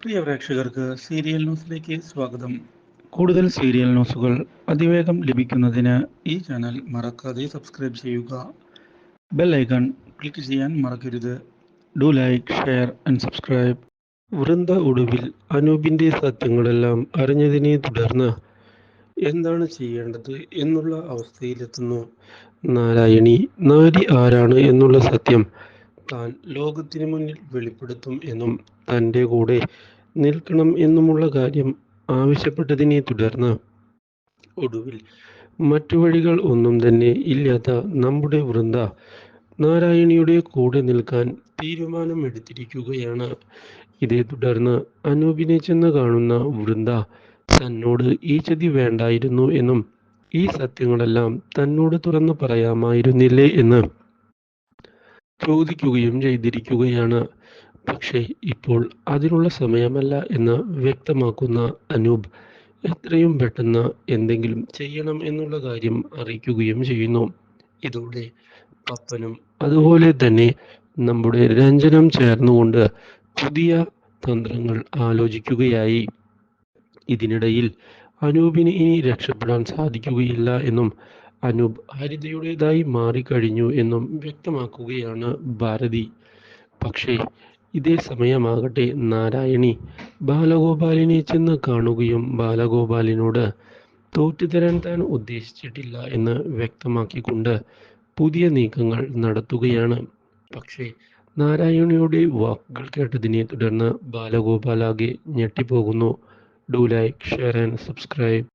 പ്രിയ പ്രേക്ഷകർക്ക് സീരിയൽ ന്യൂസിലേക്ക് സ്വാഗതം. കൂടുതൽ സീരിയൽ ന്യൂസുകൾ അതിവേഗം ലഭിക്കുന്നതിന് ഈ ചാനൽ മറക്കാതെ സബ്സ്ക്രൈബ് ചെയ്യുക. ബെൽ ഐക്കൺ ക്ലിക്ക് ചെയ്യാൻ മറക്കരുത്. Do like share and subscribe. Vrinda ഒടുവിൽ അനൂപിന്റെ സത്യങ്ങളെല്ലാം അറിഞ്ഞതിനെ തുടർന്ന് എന്താണ് ചെയ്യേണ്ടത് എന്നുള്ള അവസ്ഥയിലെത്തുന്നു. നാരായണി നാരി ആരാണ് എന്നുള്ള സത്യം താൻ ലോകത്തിന് മുന്നിൽ വെളിപ്പെടുത്തും എന്നും തന്റെ കൂടെ നിൽക്കണം എന്നുമുള്ള കാര്യം ആവശ്യപ്പെട്ടതിനെ തുടർന്ന് ഒടുവിൽ മറ്റു വഴികൾ ഒന്നും തന്നെ ഇല്ലാത്ത നമ്മുടെ വൃന്ദ നാരായണിയുടെ കൂടെ നിൽക്കാൻ തീരുമാനമെടുത്തിരിക്കുകയാണ്. ഇതേ തുടർന്ന് അനൂപിനെ ചെന്ന് കാണുന്ന വൃന്ദ തന്നോട് ഈ ചതി വേണ്ടായിരുന്നു എന്നും ഈ സത്യങ്ങളെല്ലാം തന്നോട് തുറന്നു പറയാമായിരുന്നില്ലേ എന്ന് ചോദിക്കുകയും ചെയ്തിരിക്കുകയാണ്. പക്ഷേ ഇപ്പോൾ അതിനുള്ള സമയമല്ല എന്ന് വ്യക്തമാക്കുന്ന അനൂപ് എത്രയും പെട്ടെന്ന് എന്തെങ്കിലും ചെയ്യണം എന്നുള്ള കാര്യം അറിയിക്കുകയും ചെയ്യുന്നു. ഇതോടെ പപ്പനും അതുപോലെ തന്നെ നമ്മുടെ രഞ്ജനം ചേർന്നുകൊണ്ട് പുതിയ തന്ത്രങ്ങൾ ആലോചിക്കുകയായി. ഇതിനിടയിൽ അനൂപിന് ഇനി രക്ഷപ്പെടാൻ സാധിക്കുകയില്ല എന്നും അനൂപ് ഹരിതയുടേതായി മാറിക്കഴിഞ്ഞു എന്നും വ്യക്തമാക്കുകയാണ് ഭാരതി. പക്ഷേ ഇതേ സമയമാകട്ടെ നാരായണി ബാലഗോപാലിനെ ചെന്ന് കാണുകയും ബാലഗോപാലിനോട് തോറ്റുതരാൻ താൻ ഉദ്ദേശിച്ചിട്ടില്ല എന്ന് വ്യക്തമാക്കിക്കൊണ്ട് പുതിയ നീക്കങ്ങൾ നടത്തുകയാണ്. പക്ഷേ നാരായണിയുടെ വാക്കുകൾ കേട്ടതിനെ തുടർന്ന് ബാലഗോപാലാകെ ഞെട്ടിപ്പോകുന്നു. Do like share and subscribe.